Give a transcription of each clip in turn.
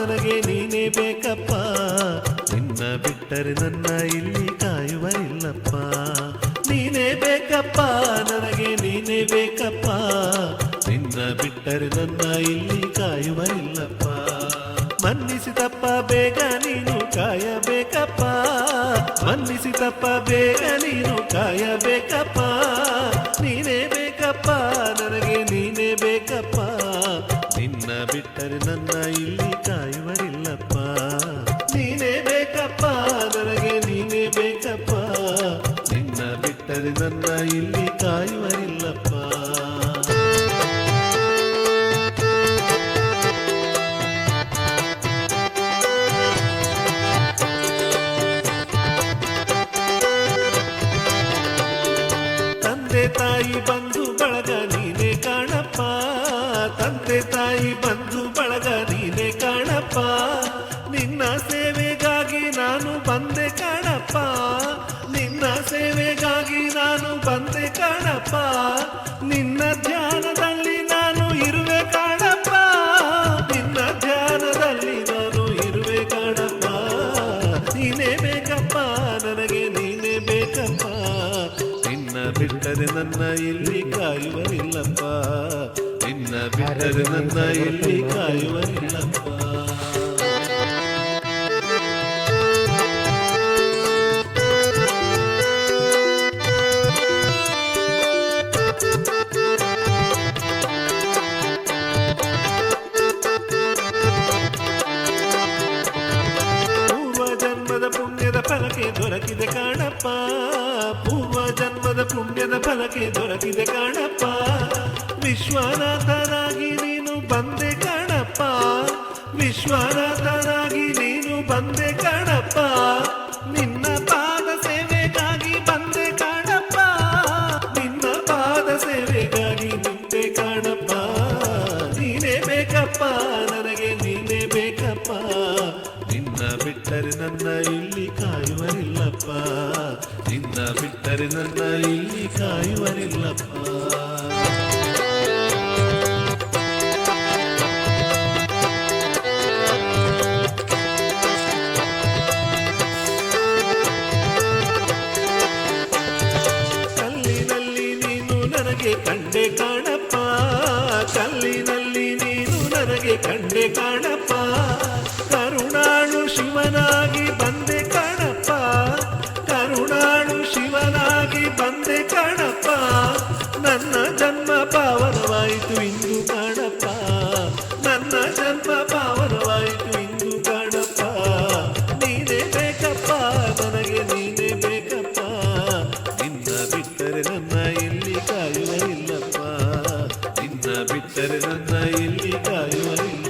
ನನಗೆ ನೀನೇ ಬೇಕಪ್ಪ. ನಿನ್ನ ಬಿಟ್ಟರೆ ನನ್ನ ಇಲ್ಲಿ ಕಾಯುವರಿಲ್ಲಪ್ಪ. ನೀನೇ ಬೇಕಪ್ಪ, ನನಗೆ ನೀನೇ ಬೇಕಪ್ಪ. ನಿನ್ನ ಬಿಟ್ಟರೆ ನನ್ನ ಇಲ್ಲಿ ಕಾಯುವರಿಲ್ಲಪ್ಪ. ಮನ್ನಿಸಿದಪ್ಪ, ಬೇಗ ನೀನು ಕಾಯಬೇಕಪ್ಪ. ಮನ್ನಿಸಿದಪ್ಪ, ಬೇಗ ನೀನು ಕಾಯಬೇಕಪ್ಪ. ನೀನೇ ಬೇಕಪ್ಪ, ನನಗೆ ನೀನೇ ಬೇಕಪ್ಪ. ನಿನ್ನ ಬಿಟ್ಟರೆ ನನ್ನ ಇಲ್ಲಿ ಬಿಟ್ಟರೆ ನನ್ನ ಇಲ್ಲಿ ಕಾಯುವರಿಲ್ಲಪ್ಪ ತಂದೆ ತಾಯಿ ಬಂಧು ಬಳಗ ನೀನೇ ಕಾಣಪ್ಪ. ತಂದೆ ತಾಯಿ ಬಂಧು ಬಳಗ ನೀನೇ ಕಾಣಪ್ಪ. ಕಾಣಪ್ಪ. ನಿನ್ನ ಧ್ಯಾನದಲ್ಲಿ ನಾನು ಇರುವೆ ಕಾಣಪ್ಪ. ನಿನ್ನ ಧ್ಯಾನದಲ್ಲಿ ನಾನು ಇರುವೆ ಕಾಣಪ್ಪ. ನೀನೇ ಬೇಕಪ್ಪ, ನನಗೆ ನೀನೇ ಬೇಕಪ್ಪ. ನಿನ್ನ ಬಿಟ್ಟರೆ ನನ್ನ ಇಲ್ಲಿ ಕಾಯುವರಿಲ್ಲಪ್ಪ ನಿನ್ನ ಬಿಟ್ಟರೆ ನನ್ನ ಇಲ್ಲಿ ಕಾಯುವರಿಲ್ಲಪ್ಪ ದೊರಕಿದೆ ಕಾಣಪ್ಪ. ಪೂರ್ವ ಜನ್ಮದ ಪುಣ್ಯದ ಫಲಕೆ ದೊರಕಿದೆ ಕಾಣಪ್ಪ. ವಿಶ್ವನಾಥನಾಗಿ ನೀನು ಬಂದೆ ಕಾಣಪ್ಪ. ವಿಶ್ವನಾಥನಾಗಿ ಬಿಟ್ಟರೆ ನನ್ನ ಇಲ್ಲಿ ಕಾಯುವರಿಲ್ಲಪ್ಪ. ನಿನ್ನ ಬಿಟ್ಟರೆ ನನ್ನ ಇಲ್ಲಿ ಕಾಯುವರಿಲ್ಲಪ್ಪ. ಕಲ್ಲಿನಲ್ಲಿ ನೀನು ನನಗೆ ಕಂಡೆ ಕಾಣಪ್ಪ. ಕಲ್ಲಿನಲ್ಲಿ ನೀನು ನನಗೆ ಕಂಡೆ ಕಾಣಪ್ಪ. ಕರುಣಾಳು ಶಿವನಾಗಿ ಬಂದೆ ಕಣಪ್ಪ. ನನ್ನ ಜನ್ಮ ಪಾವನವಾಯಿತು ಇಂದು ಕಣಪ್ಪ. ನನ್ನ ಜನ್ಮ ಪಾವನವಾಯಿತು ಇಂದು ಕಣಪ್ಪ. ನೀನೇ ಬೇಕಪ್ಪ, ನನಗೆ ನೀನೇ ಬೇಕಪ್ಪ. ನಿನ್ನ ಬಿಟ್ಟರೆ ನನ್ನ ಇಲ್ಲಿ ಕಾಯುವರಿಲ್ಲಪ್ಪ ನಿನ್ನ ಬಿಟ್ಟರೆ ನನ್ನ ಇಲ್ಲಿ ಕಾಯುವ ಸರ್ವಶಕ್ತನಾಗಿ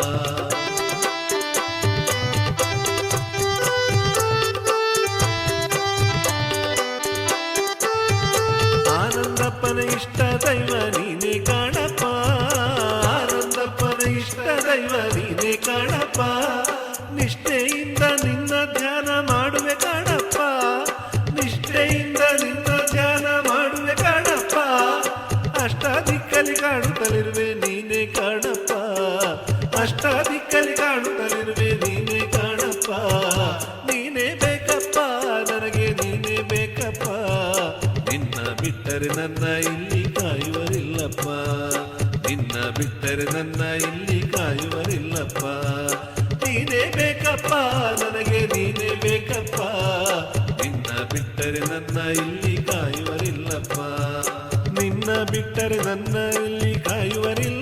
ಇಷ್ಟ ದೈವ ಬಿಟ್ಟರೆ ನನ್ನ ಇಲ್ಲಿ ಕಾಯುವರಿಲ್ಲಪ್ಪ. ನಿನ್ನ ಬಿಟ್ಟರೆ ನನ್ನ ಇಲ್ಲಿ ಕಾಯುವರಿಲ್ಲಪ್ಪ. ನೀನೇ ಬೇಕಪ್ಪ, ನನಗೆ ನೀನೇ ಬೇಕಪ್ಪ. ನಿನ್ನ ಬಿಟ್ಟರೆ ನನ್ನ ಇಲ್ಲಿ ಕಾಯುವರಿಲ್ಲಪ್ಪ. ನಿನ್ನ ಬಿಟ್ಟರೆ ನನ್ನ ಇಲ್ಲಿ ಕಾಯುವರಿಲ್ಲಪ್ಪ